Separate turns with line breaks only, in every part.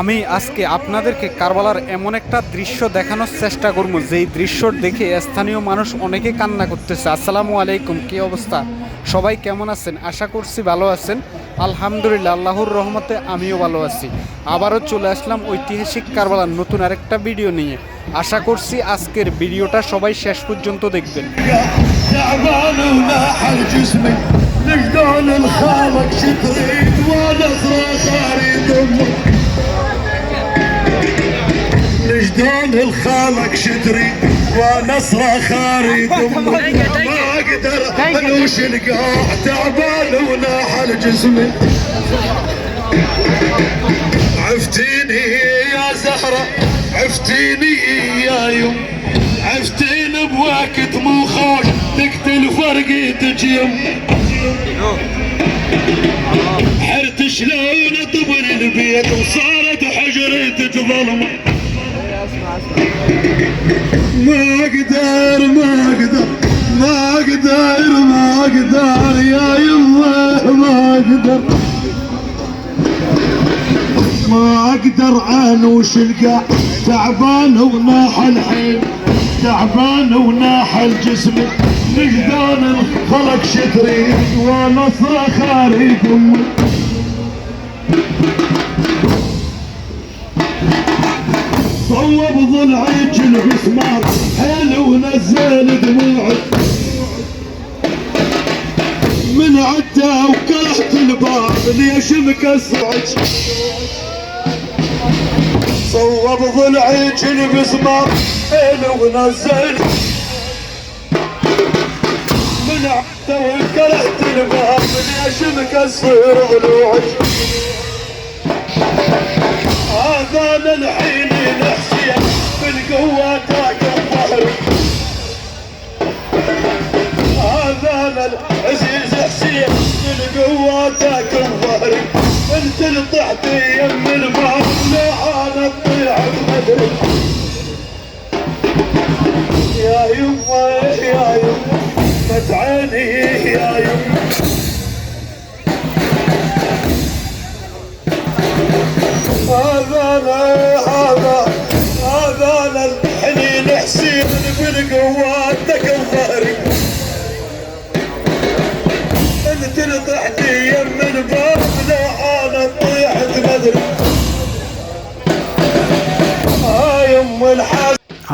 আমি আজকে আপনাদেরকে কারবালার এমন একটা দৃশ্য দেখানোর চেষ্টা করব, যেই দৃশ্য দেখে স্থানীয় মানুষ অনেকে কান্না করতেছে। আসসালামু আলাইকুম, কি অবস্থা? সবাই কেমন আছেন? আশা করছি ভালো আছেন। আলহামদুলিল্লাহ, আল্লাহর রহমতে আমিও ভালো আছি। আবারও চলে আসলাম ঐতিহাসিক কারবালার নতুন আরেকটা ভিডিও নিয়ে। আশা করছি আজকের ভিডিওটা সবাই শেষ পর্যন্ত দেখবেন।
تعبان وناح جسمي. لجدان الخالق شتريد وأنا صار يدمك لجدان الخالق شتري وأنا صراخ أريد أمك. ما أقدر انوش القاع. تعبان وناح جسمي. عفتيني يا زهرة. عفتيني يا يم عفتين بوقت مو خوش. تجيم حرت شلون طبل البيت وصارت حجرة ظلمة. ما أقدر ما أقدر ما أقدر ما أقدر. يا يمه ما أقدر. ما أقدر انوش القاع تعبان وناح الحين تعبان وناحل الجسم. نقدان الخلق شتري ونصر اصرخ اريد صوب ضلعيك المسمار حيل ونزل دموعك من عدة وكرحت الباب ليش مكسرك صوب ضلعي جلبس بطين ونزل. من عبده وكرهت الباب ليش مكسر ولوعي هذا الحين نحسين من قوة تاك الظهر. هذا العزيز حسين من قوة يما يا يما قد عيني يا يما هذا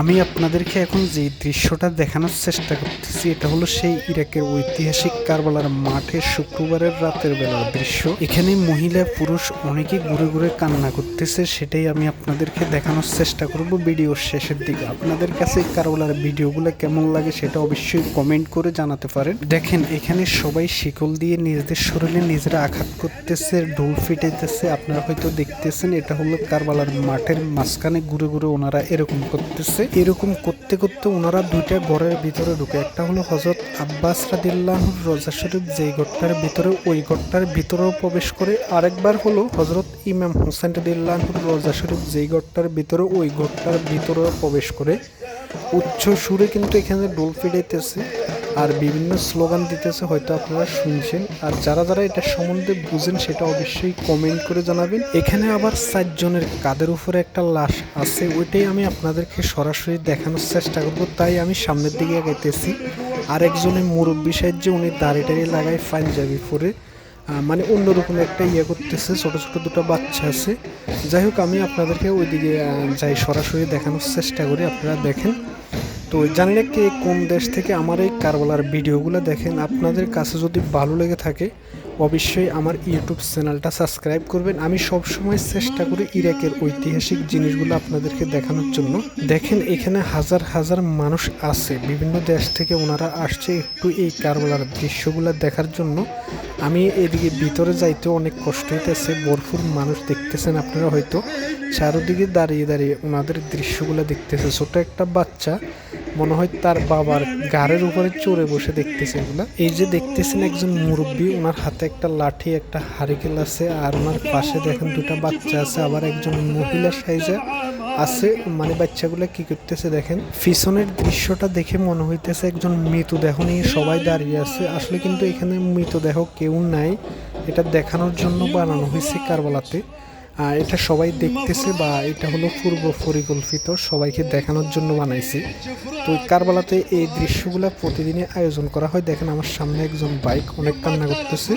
আমি আপনাদেরকে এখন যে দৃশ্যটা দেখানোর চেষ্টা করতেছি, এটা হলো সেই ইরাকের ঐতিহাসিক কারবালার মাঠে শুক্রবারের রাতের বেলার দৃশ্য। এখানে মহিলা, পুরুষ অনেকেই ঘুরে ঘুরে কান্না করতেছে, সেটাই আমি আপনাদেরকে দেখানোর চেষ্টা করব ভিডিওর শেষের দিকে। আপনাদের কাছে কারবালার ভিডিওগুলো কেমন লাগে সেটা অবশ্যই কমেন্ট করে জানাতে পারেন। দেখেন, এখানে সবাই শিকল দিয়ে নিজেদের শরীরে নিজেরা আঘাত করতেছে, ঢোল ফিটেতেছে আপনারা হয়তো দেখতেছেন, এটা হলো কারবালার মাঠের মাঝখানে ঘুরে ঘুরে ওনারা এরকম করতেছে। এরকম করতে করতে ওনারা দুইটা ঘরের ভিতরে ঢুকে। একটা হলো হজরত আব্বাস রাদিল্লাহুর রোজা শরীফ, যেই ঘরটার ভিতরে ওই ঘরটার ভিতরেও প্রবেশ করে। আরেকবার হলো হজরত ইমাম হোসেন রাদিল্লাহুর রোজা শরীফ, যেই ঘরটার ভিতরে ওই ঘরটার ভিতরেও প্রবেশ করে। উচ্চ সুরে কিন্তু এখানে ডোল ফিরাইতেছে আর বিভিন্ন স্লোগান দিতেছে, হয়তো আপনারা শুনছেন। আর যারা যারা এটা সম্বন্ধে বুঝেন, সেটা অবশ্যই কমেন্ট করে জানাবেন। এখানে আবার চারজনের কাদের উপরে একটা লাশ আছে, ওইটাই আমি আপনাদেরকে সরাসরি দেখানোর চেষ্টা করব। তাই আমি সামনের দিকে এগাইতেছি আর একজনের মুরব্বী সাহায্যে উনি দাড়ি টাড়ি লাগায় পাঞ্জাবি পরে। মানে অন্যরকম একটা ইয়ে করতেছে, ছোট ছোট দুটো বাচ্চা আছে। যাই হোক, আমি আপনাদেরকে ওইদিকে দিকে যাই সরাসরি দেখানোর চেষ্টা করি, আপনারা দেখেন। তো জানি না কে কোন দেশ থেকে আমার এই কারবালার ভিডিওগুলো দেখেন। আপনাদের কাছে যদি ভালো লেগে থাকে অবশ্যই আমার ইউটিউব চ্যানেলটা সাবস্ক্রাইব করবেন। আমি সব সময় চেষ্টা করি ইরাকের ঐতিহাসিক জিনিসগুলো আপনাদেরকে দেখানোর জন্য। দেখেন, এখানে হাজার হাজার মানুষ আছে। বিভিন্ন দেশ থেকে ওনারা আসছে একটু এই কারবালার দৃশ্যগুলো দেখার জন্য। আমি এদিকে ভিতরে যাইতে অনেক কষ্ট হইতেছে। ভরপুর মানুষ দেখতেছেন আপনারা হয়তো। চারোদিকে দাঁড়িয়ে দাঁড়িয়ে ওনাদের দৃশ্যগুলো দেখতেছে। ছোট একটা বাচ্চা। মনে হয় তার বাবার গাড়ের উপরে চড়ে বসে দেখতেছে এগুলা। এই যে দেখতেছেন একজন মুরব্বী, ওনার হাতে একটা লাঠি, একটা হারিকেল আছে, আর ওনার পাশে দেখেন দুটা বাচ্চা আছে, আবার একজন মহিলা সাইজে আছে মানে বাচ্চাগুলো কি করতেছে দেখেন। পিছনের দৃশ্যটা দেখে মনে হইতেছে একজন মৃতদেহ নিয়ে সবাই দাঁড়িয়ে আছে। আসলে কিন্তু এখানে মৃতদেহ কেউ নাই, এটা দেখানোর জন্য বানানো হয়েছে কারবালাতে। এটা সবাই দেখতেছে বা এটা হলো পূর্ব পরিকল্পিত, সবাইকে দেখানোর জন্য বানাইছি। তো কারবালাতে এই দৃশ্যগুলো প্রতিদিনই আয়োজন করা হয়। দেখেন আমার সামনে একজন বাইক অনেক কান্না করতেছে।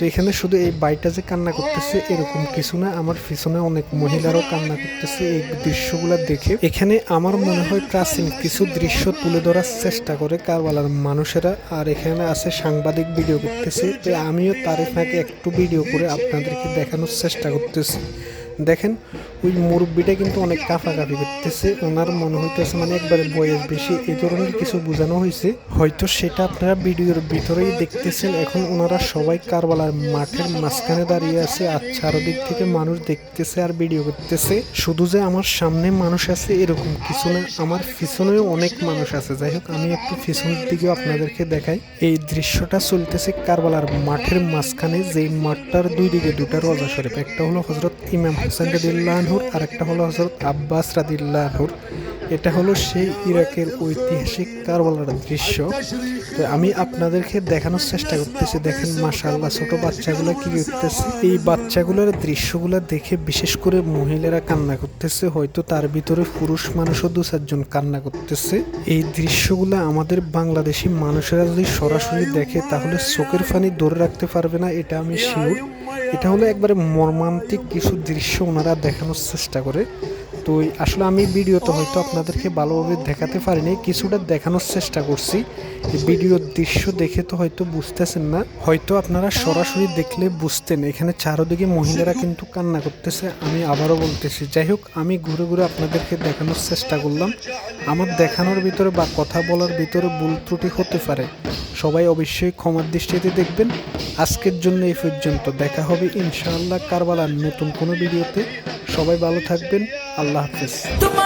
তো এখানে শুধু এই বাইকটা যে কান্না করতেছে এরকম কিছু না, আমার পিছনে অনেক মহিলারও কান্না করতেছে এই দৃশ্যগুলো দেখে। এখানে আমার মনে হয় প্রাচীন কিছু দৃশ্য তুলে ধরার চেষ্টা করে কারবালার মানুষেরা, আর এখানে আছে সাংবাদিক ভিডিও করতেছে। তো আমিও তারিখ নাকি একটু ভিডিও করে আপনাদেরকে দেখানোর চেষ্টা করতেছি। দেখেন, ওই মুরব্বিটা কিন্তু অনেক কাফা কাফাকাফি করতেছে। ওনার মনে হইতেছে মানে একবারে বয়স বেশি। এই ধরনের কিছু বোঝানো হয়েছে হয়তো সেটা আপনারা ভিডিওর ভিতরেই দেখতেছেন। এখন ওনারা সবাই কারবালার মাঠের মাঝখানে দাঁড়িয়ে আছে আর চারদিক থেকে মানুষ দেখতেছে আর ভিডিও করতেছে। শুধু যে আমার সামনে মানুষ আছে এরকম কিছু না, আমার পিছনেও অনেক মানুষ আছে। যাই হোক, আমি একটু পিছনের দিকেও আপনাদেরকে দেখাই। এই দৃশ্যটা চলতেছে কারবালার মাঠের মাঝখানে। যেই মাঠটার দুই দিকে দুটা রজা শরীফ। একটা হলো হজরত ইমাম হোসেন রাদিল্লাহুর আর একটা হলো হজরত আব্বাস রাদিল্লাহুর এটা হলো সেই ইরাকের ঐতিহাসিক কারবালার দৃশ্য। তো আমি আপনাদেরকে দেখানোর চেষ্টা করতেছি। দেখেন, মাশাআল্লাহ, ছোট বাচ্চাগুলো কি করতেছে। এই বাচ্চাগুলোর দৃশ্যগুলো দেখে বিশেষ করে মহিলারা কান্না করতেছে। হয়তো তার ভিতরে পুরুষ মানুষও দু চারজন কান্না করতেছে। এই দৃশ্যগুলো আমাদের বাংলাদেশি মানুষেরা যদি সরাসরি দেখে, তাহলে চোখের ফানি ধরে রাখতে পারবে না, এটা আমি শিওর এটা হলো একবারে মর্মান্তিক কিছু দৃশ্য ওনারা দেখানোর চেষ্টা করে। তো আসলে আমি ভিডিওতে হয়তো আপনাদেরকে ভালোভাবে দেখাতে পারিনি, কিছুটা দেখানোর চেষ্টা করছি। ভিডিওর দৃশ্য দেখে তো হয়তো বুঝতেছেন না, হয়তো আপনারা সরাসরি দেখলে বুঝতেন। এখানে চারোদিকে মহিলারা কিন্তু কান্না করতেছে, আমি আবারও বলতেছি। যাই হোক, আমি ঘুরে ঘুরে আপনাদেরকে দেখানোর চেষ্টা করলাম। আমার দেখানোর ভিতরে বা কথা বলার ভিতরে ভুল ত্রুটি হতে পারে। সবাই অবশ্যই ক্ষমার দৃষ্টিতে দেখবেন। আজকের জন্য এই পর্যন্ত। দেখা হবে ইনশাআল্লাহ কারবালার নতুন কোনো ভিডিওতে। সবাই ভালো থাকবেন। আল্লাহ হাফেজ
তোমার